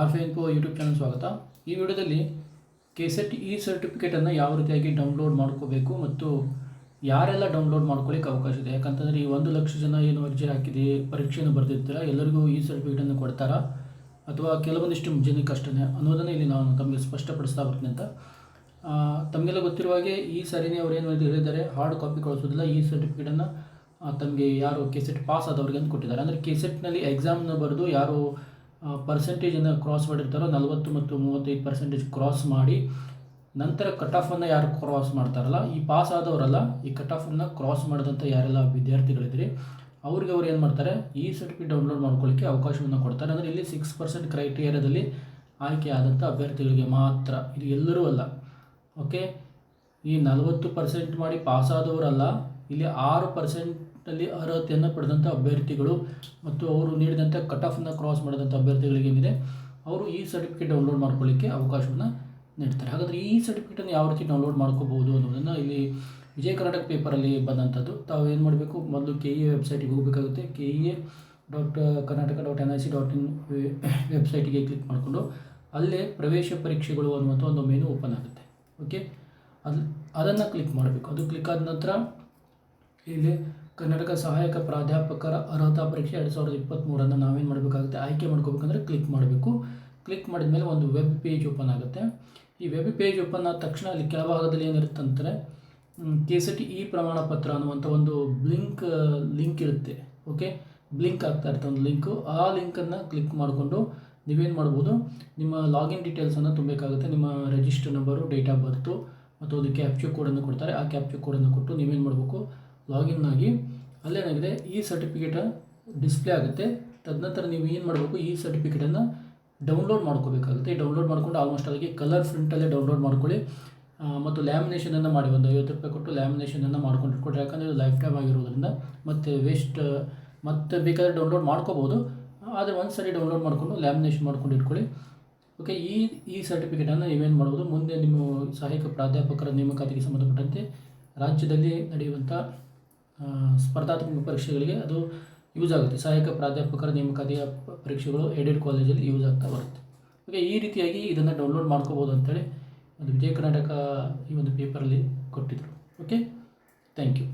R ಕೋ YouTube channel ಸ್ವಾಗತ. ಈ ವಿಡಿಯೋದಲ್ಲಿ ಕೆಸೆಟ್ ಇ ಸರ್ಟಿಫಿಕೇಟನ್ನು ಯಾವ ರೀತಿಯಾಗಿ ಡೌನ್ಲೋಡ್ ಮಾಡ್ಕೋಬೇಕು ಮತ್ತು ಯಾರೆಲ್ಲ ಡೌನ್ಲೋಡ್ ಮಾಡ್ಕೊಳ್ಳಿಕ್ಕೆ ಅವಕಾಶ ಇದೆ? ಯಾಕಂತಂದರೆ ಈ ಒಂದು ಲಕ್ಷ ಜನ ಏನು ಅರ್ಜಿ ಹಾಕಿದೆ ಪರೀಕ್ಷೆಯನ್ನು ಬರೆದಿರ್ತೀರ, ಎಲ್ಲರಿಗೂ ಈ ಸರ್ಟಿಫಿಕೇಟನ್ನು ಕೊಡ್ತಾರಾ, ಅಥವಾ ಕೆಲವೊಂದಿಷ್ಟು ಜನಕ್ಕೆ ಅಷ್ಟೇ ಅನ್ನೋದನ್ನು ಇಲ್ಲಿ ನಾನು ತಮಗೆ ಸ್ಪಷ್ಟಪಡಿಸ್ತಾ ಬರ್ತೀನಿ ಅಂತ. ತಮಗೆಲ್ಲ ಗೊತ್ತಿರುವ ಹಾಗೆ ಈ ಸರಿನೇ ಅವ್ರು ಏನು ಹೇಳಿದ್ದಾರೆ ಹಾರ್ಡ್ ಕಾಪಿ ಕಳಿಸೋದಿಲ್ಲ, ಈ ಸರ್ಟಿಫಿಕೇಟನ್ನು ತಮಗೆ ಯಾರು ಕೆಸೆಟ್ ಪಾಸ್ ಆದವ್ರಿಗೆ ಅಂತ ಕೊಟ್ಟಿದ್ದಾರೆ. ಅಂದರೆ ಕೆಸೆಟ್ನಲ್ಲಿ ಎಕ್ಸಾಮ್ನ ಬರೆದು ಯಾರು ಪರ್ಸೆಂಟೇಜನ್ನು ಕ್ರಾಸ್ ಮಾಡಿರ್ತಾರೋ ನಲವತ್ತು ಮತ್ತು ಮೂವತ್ತೈದು ಪರ್ಸೆಂಟೇಜ್ ಕ್ರಾಸ್ ಮಾಡಿ, ನಂತರ ಕಟ್ ಆಫನ್ನು ಯಾರು ಕ್ರಾಸ್ ಮಾಡ್ತಾರಲ್ಲ, ಈ ಪಾಸ್ ಆದವರಲ್ಲ, ಈ ಕಟ್ ಆಫನ್ನು ಕ್ರಾಸ್ ಮಾಡಿದಂಥ ಯಾರೆಲ್ಲ ವಿದ್ಯಾರ್ಥಿಗಳಿದ್ರಿ ಅವ್ರಿಗೆ ಅವ್ರು ಏನು ಮಾಡ್ತಾರೆ, ಈ ಸರ್ಟಿಫಿಕೇಟ್ ಡೌನ್ಲೋಡ್ ಮಾಡ್ಕೊಳ್ಳಿಕ್ಕೆ ಅವಕಾಶವನ್ನು ಕೊಡ್ತಾರೆ. ಅಂದರೆ ಇಲ್ಲಿ ಸಿಕ್ಸ್ ಪರ್ಸೆಂಟ್ ಕ್ರೈಟೀರಿಯಾದಲ್ಲಿ ಆಯ್ಕೆ ಆದಂಥ ಅಭ್ಯರ್ಥಿಗಳಿಗೆ ಮಾತ್ರ, ಇದು ಎಲ್ಲರೂ ಅಲ್ಲ. ಓಕೆ ಈ ನಲವತ್ತು ಪರ್ಸೆಂಟ್ ಮಾಡಿ ಪಾಸ್ ಆದವರಲ್ಲ, ಇಲ್ಲಿ ಆರು ಪರ್ಸೆಂಟಲ್ಲಿ ಅರ್ಹತೆಯನ್ನು ಪಡೆದಂಥ ಅಭ್ಯರ್ಥಿಗಳು ಮತ್ತು ಅವರು ನೀಡಿದಂಥ ಕಟ್ ಆಫನ್ನು ಕ್ರಾಸ್ ಮಾಡಿದಂಥ ಅಭ್ಯರ್ಥಿಗಳಿಗೆ ಏನಿದೆ, ಅವರು ಈ ಸರ್ಟಿಫಿಕೇಟ್ ಡೌನ್ಲೋಡ್ ಮಾಡ್ಕೊಳ್ಳಿಕ್ಕೆ ಅವಕಾಶವನ್ನು ನೀಡ್ತಾರೆ. ಹಾಗಾದರೆ ಈ ಸರ್ಟಿಫಿಕೇಟನ್ನು ಯಾವ ರೀತಿ ಡೌನ್ಲೋಡ್ ಮಾಡ್ಕೋಬಹುದು ಅನ್ನೋದನ್ನು ಇಲ್ಲಿ ವಿಜಯ ಕರ್ನಾಟಕ ಪೇಪರಲ್ಲಿ ಬಂದಂಥದ್ದು ತಾವು ಏನು ಮಾಡಬೇಕು, ಮೊದಲು ಕೆ ಇ ವೆಬ್ಸೈಟಿಗೆ ಹೋಗಬೇಕಾಗುತ್ತೆ. K E A dot Karnataka dot N I C dot in ವೆಬ್ಸೈಟಿಗೆ ಕ್ಲಿಕ್ ಮಾಡಿಕೊಂಡು ಅಲ್ಲೇ ಪ್ರವೇಶ ಪರೀಕ್ಷೆಗಳು ಅನ್ನುವಂಥ ಒಂದು ಮೆನು ಓಪನ್ ಆಗುತ್ತೆ. ಓಕೆ ಅದು, ಅದನ್ನು ಕ್ಲಿಕ್ ಮಾಡಬೇಕು. ಅದು ಕ್ಲಿಕ್ ಆದ ನಂತರ ಇಲ್ಲಿ ಕರ್ನಾಟಕ ಸಹಾಯಕ ಪ್ರಾಧ್ಯಾಪಕರ ಅರ್ಹತಾ ಪರೀಕ್ಷೆ ಎರಡು ಸಾವಿರದ ಇಪ್ಪತ್ತ್ಮೂರನ್ನು ನಾವೇನು ಮಾಡಬೇಕಾಗುತ್ತೆ? ಆಯ್ಕೆ ಮಾಡ್ಕೋಬೇಕಂದ್ರೆ ಕ್ಲಿಕ್ ಮಾಡಬೇಕು. ಕ್ಲಿಕ್ ಮಾಡಿದ ಮೇಲೆ ಒಂದು ವೆಬ್ ಪೇಜ್ ಓಪನ್ ಆಗುತ್ತೆ. ಈ ವೆಬ್ ಪೇಜ್ ಓಪನ್ ಆದ ತಕ್ಷಣ ಅಲ್ಲಿ ಕೆಳಭಾಗದಲ್ಲಿ ಏನಿರುತ್ತೆ ಅಂತಾರೆ ಕೆ ಸಿ ಟಿ ಇ ಪ್ರಮಾಣ ಪತ್ರ ಅನ್ನುವಂಥ ಒಂದು ಬ್ಲಿಂಕ್, ಲಿಂಕ್ ಇರುತ್ತೆ. ಓಕೆ? ಬ್ಲಿಂಕ್ ಆಗ್ತಾ ಇರುತ್ತೆ ಒಂದು ಲಿಂಕು. ಆ ಲಿಂಕನ್ನು ಕ್ಲಿಕ್ ಮಾಡಿಕೊಂಡು ನೀವೇನು ಮಾಡ್ಬೋದು? ನಿಮ್ಮ ಲಾಗಿನ್ ಡೀಟೇಲ್ಸನ್ನು ತುಂಬಬೇಕಾಗುತ್ತೆ ನಿಮ್ಮ register number, date of birth, ಮತ್ತು ಒಂದು ಕ್ಯಾಪ್ಚು ಕೋಡನ್ನು ಕೊಡ್ತಾರೆ. ಆ ಕ್ಯಾಪ್ಚು ಕೋಡನ್ನು ಕೊಟ್ಟು ನೀವೇನು ಮಾಡಬೇಕು? ಲಾಗಿನ್ ಆಗಿ ಅಲ್ಲೇನಾಗಿದೆ ಈ ಸರ್ಟಿಫಿಕೇಟ ಡಿಸ್ಪ್ಲೇ ಆಗುತ್ತೆ. ತದನಂತರ ನೀವು ಏನು ಮಾಡಬೇಕು, ಈ ಸರ್ಟಿಫಿಕೇಟನ್ನು ಡೌನ್ಲೋಡ್ ಮಾಡ್ಕೋಬೇಕಾಗುತ್ತೆ. ಡೌನ್ಲೋಡ್ ಮಾಡ್ಕೊಂಡು ಆಲ್ಮೋಸ್ಟ್ ಅದಕ್ಕೆ ಕಲರ್ ಪ್ರಿಂಟಲ್ಲೇ ಡೌನ್ಲೋಡ್ ಮಾಡ್ಕೊಳ್ಳಿ. ಮತ್ತು ಲ್ಯಾಮಿನೇಷನನ್ನು ಮಾಡಿ, ಒಂದು ಐವತ್ತು ರೂಪಾಯಿ ಕೊಟ್ಟು ಲ್ಯಾಮಿನೇಷನನ್ನು ಮಾಡ್ಕೊಂಡು ಇಟ್ಕೊಟ್ರೆ ಯಾಕಂದರೆ ಇದು ಲೈಫ್ ಟೈಮ್ ಆಗಿರೋದ್ರಿಂದ ಮತ್ತು ವೇಸ್ಟ್ ಮತ್ತೆ ಬೇಕಾದರೆ ಡೌನ್ಲೋಡ್ ಮಾಡ್ಕೋಬೋದು. ಆದರೆ ಒಂದು ಸರಿ ಡೌನ್ಲೋಡ್ ಮಾಡಿಕೊಂಡು ಲ್ಯಾಮಿನೇಷನ್ ಮಾಡ್ಕೊಂಡು ಇಟ್ಕೊಳ್ಳಿ. ಓಕೆ ಈ ಈ ಸರ್ಟಿಫಿಕೇಟನ್ನು ನೀವೇನು ಮಾಡ್ಬೋದು, ಮುಂದೆ ನಿಮ್ಮ ಸಹಾಯಕ ಪ್ರಾಧ್ಯಾಪಕರ ನೇಮಕಾತಿಗೆ ಸಂಬಂಧಪಟ್ಟಂತೆ ರಾಜ್ಯದಲ್ಲಿ ನಡೆಯುವಂಥ ಸ್ಪರ್ಧಾತ್ಮಕ ಪರೀಕ್ಷೆಗಳಿಗೆ ಅದು ಯೂಸ್ ಆಗುತ್ತೆ. ಸಹಾಯಕ ಪ್ರಾಧ್ಯಾಪಕರ ನೇಮಕಾತಿಯ ಪರೀಕ್ಷೆಗಳು ಏಡೆಡ್ ಕಾಲೇಜಲ್ಲಿ ಯೂಸ್ ಆಗ್ತಾ ಬರುತ್ತೆ. ಓಕೆ ಈ ರೀತಿಯಾಗಿ ಇದನ್ನು ಡೌನ್ಲೋಡ್ ಮಾಡ್ಕೋಬೋದು ಅಂತೇಳಿ ಒಂದು ವಿಜಯ ಕರ್ನಾಟಕ ಈ ಒಂದು ಪೇಪರಲ್ಲಿ ಕೊಟ್ಟಿದ್ದರು ಓಕೆ ಥ್ಯಾಂಕ್ ಯು